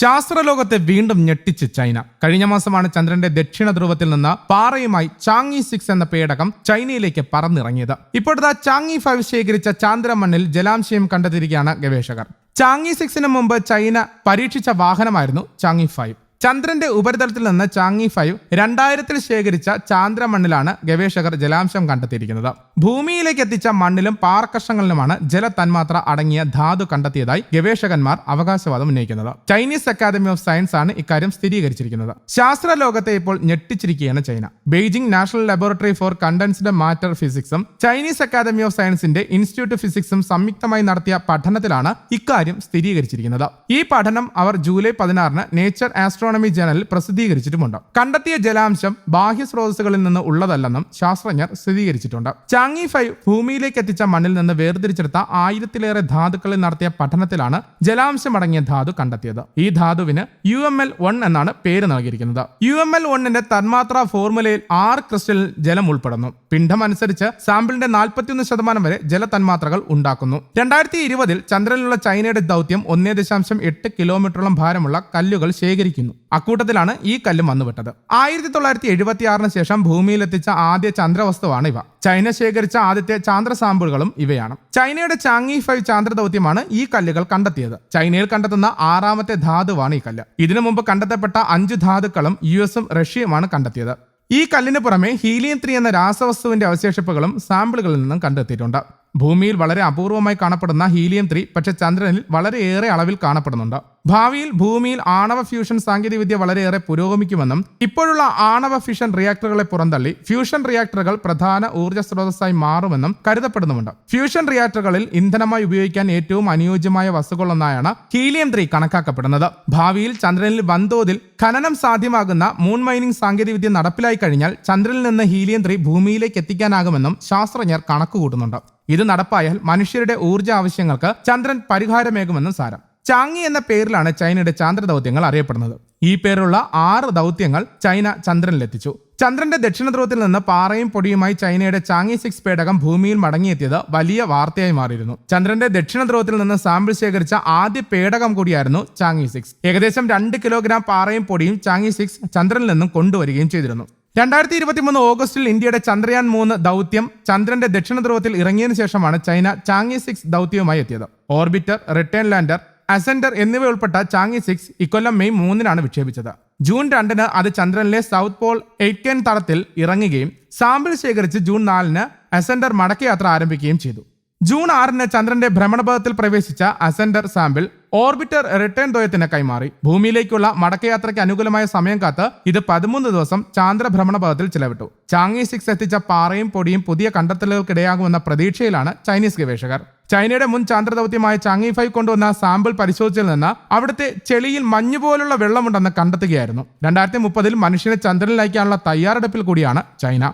ശാസ്ത്രലോകത്തെ വീണ്ടും ഞെട്ടിച്ച് ചൈന. കഴിഞ്ഞ മാസമാണ് ചന്ദ്രന്റെ ദക്ഷിണ ധ്രുവത്തിൽ നിന്ന് പാറയുമായി ചാങ്ങി സിക്സ് എന്ന പേടകം ചൈനയിലേക്ക് പറന്നിറങ്ങിയത്. ഇപ്പോഴത്തെ ചാങ്ങി ഫൈവ് ശേഖരിച്ച ചാന്ദ്രമണ്ണിൽ ജലാംശയം കണ്ടെത്തിയിരിക്കുകയാണ് ഗവേഷകർ. ചാങ്ങി സിക്സിന് മുമ്പ് ചൈന പരീക്ഷിച്ച വാഹനമായിരുന്നു ചാങ്ങി ഫൈവ്. ചന്ദ്രന്റെ ഉപരിതലത്തിൽ നിന്ന് ചാങ്ങി ഫൈവ് രണ്ടായിരത്തിൽ ശേഖരിച്ച ചാന്ദ്രമണ്ണിലാണ് ഗവേഷകർ ജലാംശം കണ്ടെത്തിയിരിക്കുന്നത്. ഭൂമിയിലേക്ക് എത്തിച്ച മണ്ണിലും പാറക്കഷങ്ങളിലുമാണ് ജല തന്മാത്ര അടങ്ങിയ ധാതു കണ്ടെത്തിയതായി ഗവേഷകന്മാർ അവകാശവാദം ഉന്നയിക്കുന്നത്. ചൈനീസ് അക്കാദമി ഓഫ് സയൻസ് ആണ് ഇക്കാര്യം സ്ഥിരീകരിച്ചിരിക്കുന്നത്. ശാസ്ത്ര ലോകത്തെ ഇപ്പോൾ ഞെട്ടിച്ചിരിക്കുകയാണ് China. Beijing National Laboratory for Condensed Matter ഫിസിക്സും Chinese academy of സയൻസിന്റെ ഇൻസ്റ്റിറ്റ്യൂട്ട് ഫിസിക്സും സംയുക്തമായി നടത്തിയ പഠനത്തിലാണ് ഇക്കാര്യം സ്ഥിരീകരിച്ചിരിക്കുന്നത്. ഈ പഠനം അവർ ജൂലൈ പതിനാറിന് നേച്ചർ ആസ്ട്രോണമി ജേണലിൽ പ്രസിദ്ധീകരിച്ചിട്ടുമുണ്ട്. കണ്ടെത്തിയ ജലാംശം ബാഹ്യ സ്രോതസ്സുകളിൽ നിന്ന് ഉള്ളതല്ലെന്നും ശാസ്ത്രജ്ഞർ സ്ഥിരീകരിച്ചിട്ടുണ്ട്. ചാങ്ങി ഫൈവ് ഭൂമിയിലേക്ക് എത്തിച്ച മണ്ണിൽ നിന്ന് വേർതിരിച്ചെടുത്ത ആയിരത്തിലേറെ ധാതുക്കളിൽ നടത്തിയ പഠനത്തിലാണ് ജലാംശമടങ്ങിയ ധാതു കണ്ടെത്തിയത്. ഈ ധാതുവിന് യു എം എൽ വൺ എന്നാണ് പേര് നൽകിയിരിക്കുന്നത്. യു എം എൽ വണ്ണിന്റെ തന്മാത്രാ ഫോർമുലയിൽ ആറ് ക്രിസ്റ്റലിൽ ജലം ഉൾപ്പെടുന്നു. പിണ്ഡം അനുസരിച്ച് സാമ്പിളിന്റെ നാൽപ്പത്തിയൊന്ന് ശതമാനം വരെ ജലതന്മാത്രകൾ ഉണ്ടാക്കുന്നു. രണ്ടായിരത്തി ഇരുപതിൽ ചന്ദ്രനിലുള്ള ചൈനയുടെ ദൗത്യം ഒന്നേ ദശാംശം എട്ട് കിലോമീറ്ററോളം ഭാരമുള്ള കല്ലുകൾ ശേഖരിക്കുന്നു. അക്കൂട്ടത്തിലാണ് ഈ കല്ലും വന്നുവിട്ടത്. ആയിരത്തി തൊള്ളായിരത്തി എഴുപത്തി ആറിന് ശേഷം ഭൂമിയിലെത്തിച്ച ആദ്യ ചന്ദ്രവസ്തുവാണ് ഇവ. ചൈന ശേഖരിച്ച ആദ്യത്തെ ചാന്ദ്ര സാമ്പിളുകളും ഇവയാണ്. ചൈനയുടെ ചാങ്ങി ഫൈവ് ചാന്ദ്ര ദൗത്യമാണ് ഈ കല്ലുകൾ കണ്ടെത്തിയത്. ചൈനയിൽ കണ്ടെത്തുന്ന ആറാമത്തെ ധാതുവാണ് ഈ കല്ല്. ഇതിനു മുമ്പ് കണ്ടെത്തപ്പെട്ട അഞ്ച് ധാതുക്കളും യു എസും റഷ്യയുമാണ് കണ്ടെത്തിയത്. ഈ കല്ലിന് പുറമെ ഹീലിയം ത്രീ എന്ന രാസവസ്തുവിന്റെ അവശേഷിപ്പുകളും സാമ്പിളുകളിൽ നിന്നും കണ്ടെത്തിയിട്ടുണ്ട്. ഭൂമിയിൽ വളരെ അപൂർവമായി കാണപ്പെടുന്ന ഹീലിയം ത്രീ പക്ഷെ ചന്ദ്രനിൽ വളരെയേറെ അളവിൽ കാണപ്പെടുന്നുണ്ട്. ഭാവിയിൽ ഭൂമിയിൽ ആണവ ഫ്യൂഷൻ സാങ്കേതികവിദ്യ വളരെയേറെ പുരോഗമിക്കുമെന്നും ഇപ്പോഴുള്ള ആണവ ഫ്യൂഷൻ റിയാക്ടറുകളെ പുറന്തള്ളി ഫ്യൂഷൻ റിയാക്ടറുകൾ പ്രധാന ഊർജ സ്രോതസ്സായി മാറുമെന്നും കരുതപ്പെടുന്നുമുണ്ട്. ഫ്യൂഷൻ റിയാക്ടറുകളിൽ ഇന്ധനമായി ഉപയോഗിക്കാൻ ഏറ്റവും അനുയോജ്യമായ വസ്തുക്കളൊന്നായാണ് ഹീലിയം ത്രീ കണക്കാക്കപ്പെടുന്നത്. ഭാവിയിൽ ചന്ദ്രനിൽ വൻതോതിൽ ഖനനം സാധ്യമാകുന്ന മൂൺ മൈനിങ് സാങ്കേതികവിദ്യ നടപ്പിലായി കഴിഞ്ഞാൽ ചന്ദ്രനിൽ നിന്ന് ഹീലിയം ത്രീ ഭൂമിയിലേക്ക് എത്തിക്കാനാകുമെന്നും ശാസ്ത്രജ്ഞർ കണക്കുകൂട്ടുന്നുണ്ട്. ഇത് നടപ്പായാൽ മനുഷ്യരുടെ ഊർജ ആവശ്യങ്ങൾക്ക് ചന്ദ്രൻ പരിഹാരമേകുമെന്നും സാരം. ചാങ്ങി എന്ന പേരിലാണ് ചൈനയുടെ ചാന്ദ്ര ദൗത്യങ്ങൾ അറിയപ്പെടുന്നത്. ഈ പേരുള്ള ആറ് ദൗത്യങ്ങൾ ചൈന ചന്ദ്രനിലെത്തിച്ചു. ചന്ദ്രന്റെ ദക്ഷിണ ധ്രുവത്തിൽ നിന്ന് പാറയും പൊടിയുമായി ചൈനയുടെ ചാങ്ങി സിക്സ് പേടകം ഭൂമിയിൽ മടങ്ങിയെത്തിയത് വലിയ വാർത്തയായി മാറിയിരുന്നു. ചന്ദ്രന്റെ ദക്ഷിണ ധ്രുവത്തിൽ നിന്ന് സാമ്പിൾ ശേഖരിച്ച ആദ്യ പേടകം കൂടിയായിരുന്നു ചാങ്ങി സിക്സ്. ഏകദേശം രണ്ട് കിലോഗ്രാം പാറയും പൊടിയും ചാങ്ങി സിക്സ് ചന്ദ്രനിൽ നിന്നും കൊണ്ടുവരികയും ചെയ്തിരുന്നു. രണ്ടായിരത്തി ഇരുപത്തിമൂന്ന് ഓഗസ്റ്റിൽ ഇന്ത്യയുടെ ചന്ദ്രയാൻ മൂന്ന് ദൗത്യം ചന്ദ്രന്റെ ദക്ഷിണ ധ്രുവത്തിൽ ഇറങ്ങിയതിനു ശേഷമാണ് ചൈന ചാങ്ങി സിക്സ് ദൗത്യവുമായി എത്തിയത്. ഓർബിറ്റർ റിട്ടേൺ ലാൻഡർ അസെൻഡർ എന്നിവ ഉൾപ്പെട്ട ചാങ്ങി സിക്സ് ഇക്കൊല്ലം മെയ് മൂന്നിനാണ് വിക്ഷേപിച്ചത്. ജൂൺ രണ്ടിന് അത് ചന്ദ്രനിലെ സൗത്ത് പോൾ എയ്റ്റ് തടത്തിൽ ഇറങ്ങുകയും സാമ്പിൾ ശേഖരിച്ച് ജൂൺ നാലിന് അസെൻഡർ മടക്കയാത്ര ആരംഭിക്കുകയും ചെയ്തു. ജൂൺ ആറിന് ചന്ദ്രന്റെ ഭ്രമണപഥത്തിൽ പ്രവേശിച്ച അസെൻഡർ സാമ്പിൾ ഓർബിറ്റർ റിട്ടേൺ ദ്വയത്തിന് കൈമാറി. ഭൂമിയിലേക്കുള്ള മടക്കയാത്രയ്ക്ക് അനുകൂലമായ സമയം കാത്ത് ഇത് പതിമൂന്ന് ദിവസം ചാന്ദ്രഭ്രമണപഥത്തിൽ ചിലവിട്ടു. ചാങ്ങി സിക്സ് എത്തിച്ച പാറയും പൊടിയും പുതിയ കണ്ടെത്തലുകൾക്കിടയാകുമെന്ന പ്രതീക്ഷയിലാണ് ചൈനീസ് ഗവേഷകർ. ചൈനയുടെ മുൻ ചാന്ദ്രദൗത്യമായ ചാങ്ങി ഫൈവ് കൊണ്ടുവന്ന സാമ്പിൾ പരിശോധിച്ചതിൽ നിന്ന് അവിടുത്തെ ചെളിയിൽ മഞ്ഞ് പോലുള്ള വെള്ളമുണ്ടെന്ന് കണ്ടെത്തുകയായിരുന്നു. രണ്ടായിരത്തി മുപ്പതിൽ മനുഷ്യനെ ചന്ദ്രനിൽ അയക്കാനുള്ള തയ്യാറെടുപ്പിൽ കൂടിയാണ് China.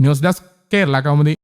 News desk Kerala Kaumudi.